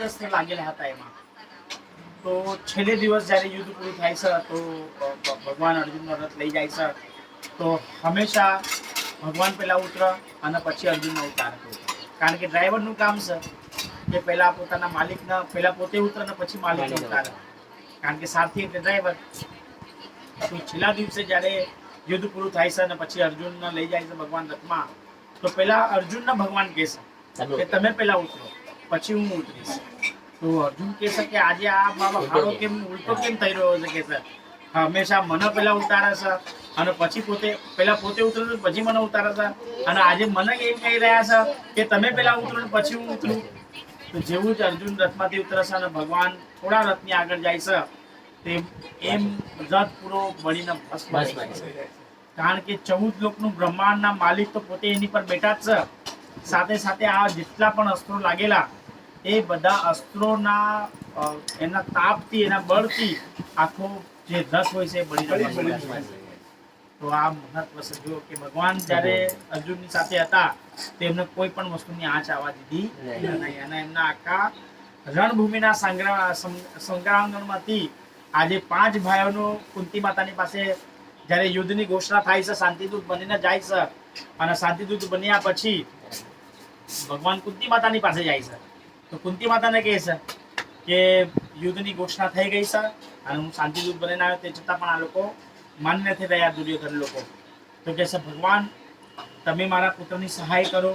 જ લાગેલા હતા એમાં. તો છેલ્લે દિવસ જ્યારે યુદ્ધ પૂરું થાય છે તો ભગવાન અર્જુનનો રથ લઈ જાય છે તો હંમેશા ભગવાન પહેલાં ઉતર અને પછી અર્જુનનો ઉતાર કારણ કે ડ્રાઈવરનું કામ છે કે પહેલાં પોતાના માલિકના પહેલાં પોતે ઉતરે અને પછી માલિકને ઉતારે કારણ કે સારથી એટલે ડ્રાઈવર. તો છેલ્લા દિવસે જ્યારે યુદ્ધ પૂરું થાય છે અને પછી અર્જુનને લઈ જાય છે ભગવાન રથમાં તો પહેલાં અર્જુનને ભગવાન કહેશે કે તમે પહેલાં ઉતરો પછી હું ઉતરીશ. તો અર્જુન કહે છે કે આજે આ બાબા હારો કેમ ઉલટો કેમ થઈ રહ્યો છે કે સર હંમેશા મને પહેલા ઉતારે છે અને પછી પોતે પહેલા પોતે ઉતરે પછી મને ઉતારે છે. અને આજે મને એમ કહી રહ્યા છે કે તમે પહેલા ઉતરો ને પછી હું ઉતરું. તો જેવું જ અર્જુન રથમાંથી ઉતરે છે અને ભગવાન થોડા રથની આગળ જાય છે તેમ એમ રથ પૂરો બળીને ભસ્મ. કારણ કે ચૌદ લોકનું બ્રહ્માંડના માલિક તો પોતે એની પર બેઠા જ છે. સાથે સાથે આ જેટલા પણ અસ્ત્રો લાગેલા એ બધા અસ્ત્રોના એના તાપથી એના બળથી આખો જે રસ હોય છે છે. તો આ મહત્વ છે જો કે ભગવાન જ્યારે અર્જુનની સાથે હતા તેમને કોઈ પણ વસ્તુની આંચ આવવા દીધી નહીં. અને એમના આખા રણભૂમિના સંગ્રહ સં- સંગ્રામમાંથી આજે પાંચ ભાઈઓનો કુંતી માતાની પાસે જ્યારે યુદ્ધની ઘોષણા થાય છે શાંતિદૂત બનીને જાય છે અને શાંતિદૂત બન્યા પછી ભગવાન કુંતી માતાની પાસે જાય છે તો કુંતી માતાને કહે છે કે યુદ્ધની ઘોષણા થઈ ગઈ છે અને હું શાંતિદૂત બનીને આવ્યો તે છતાં પણ આ લોકો માન્ય નથી રહ્યા દુર્યોધન લોકો. તો કહે છે, ભગવાન, તમે મારા પુત્રની સહાય કરો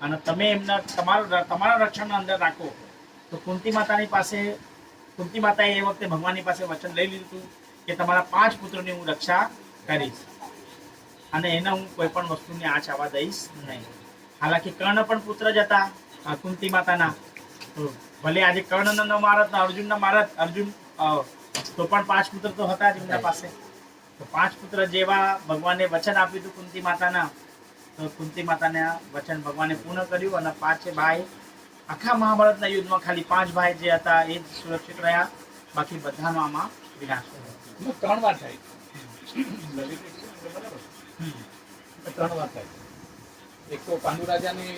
અને તમે એમના, તમારું તમારા રક્ષણના અંદર રાખો. તો કુંતી માતાની પાસે, કુંતી માતાએ એ વખતે ભગવાનની પાસે વચન લઈ લીધું હતું કે તમારા પાંચ પુત્રોની હું રક્ષા કરીશ અને એને હું કોઈ પણ વસ્તુની આંચ આવવા દઈશ નહીં. હાલાકી કર્ણ પણ પુત્ર જ હતા કુંતી માતાના. ભલે આજે કર્ણને ન મારત ને અર્જુનને મારત અર્જુન તો પણ પાંચ પુત્ર તો હતા જ એમના પાસે તો પાંચ પુત્ર જેવા ભગવાને વચન આપ્યું હતું કુંતી માતાના, તો કુંતી માતાને વચન ભગવાને પૂર્ણ કર્યું અને પાંચે ભાઈ આખા મહાભારતના યુદ્ધમાં ખાલી પાંચ ભાઈ જે હતા એ જ સુરક્ષિત રહ્યા, બાકી બધાનો આમાં વિનાશ થયો ત્રણ વાર થાય. ત્રણ વાર થાય એક તો પાંડુ રાજાની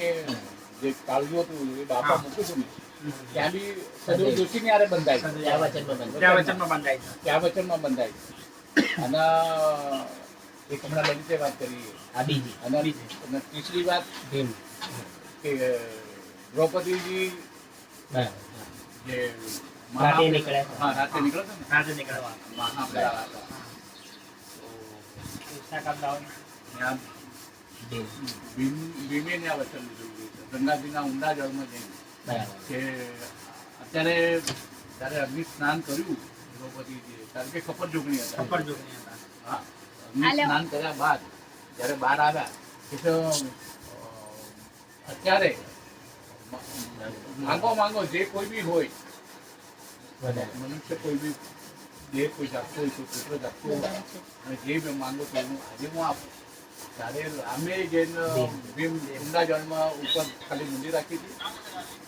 જે કાળજું હતું, એ બાપા. મૂક્યું હતું ને ત્યાં બી સદૈવ જોશીની હારે બંધાય ત્યાં વચનમાં બંધ ત્યાં વચનમાં બંધાય ત્યાં વચનમાં બંધાય અને એક હમણાં લલિતે વાત કરી. આ બીજી. અને અને ત્રીસરી વાત ભીમ. કે દ્રૌપદીજી જે રાતે નીકળ્યા હા રાતે નીકળ્યા હતા ને? રાજે નીકળવા મહાપેલા હતા ભીમ. ભીમ ભીમે ને આ વચન લીધું છે. ગંગાજીના ઊંડા જળમાં જઈને. કે અત્યારે જ્યારે અગ્નિ સ્નાન કર્યું દ્રૌપદીજીએ કારણ કે ખપર જોગણી હતા. ખબર જોગણી હતા. હા અગ્નિ સ્નાન કર્યા બાદ જ્યારે બહાર આવ્યા કે તો, અત્યારે માંગો માંગો જે કોઈ બી હોય મનુષ્ય કોઈ બી દેહ કોઈ જાગતો હોય કોઈ પુત્ર જાગતો હોય અને જે બી માંગો તો એનું આજે હું આપું ત્યારે રામે જઈને ભીમ ઊંડા જળમાં ઉપર ખાલી મુંડી રાખી હતી.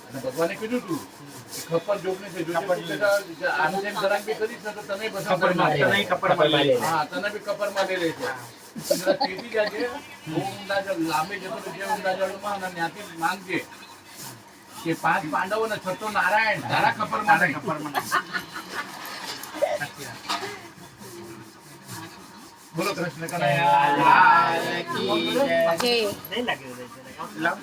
અને ભગવાને કીધું હતું કે ખપ્પર જોગને છે જોજે ખપ્પર તું બેટા આમ તેમ જરાક બી કરીશ ને તો તને બધા ખપરમાં કરી તને ખપરમાં હા તને બી કપરમાં લઈ લેશે જરા તેજી જાજે બહુ ઊંડા જળ લાંબે જતો રહેજે ઊંડા જળમાં અને ત્યાંથી માંગજે કે પાંચ પાંડવો ને છઠ્ઠો નારાયણ તારા નહીં. સાચી વાત. બોલો કૃષ્ણ કનૈયા. કી જય. જય. નહીં લાગ્યું રે, જરાક. લાવ.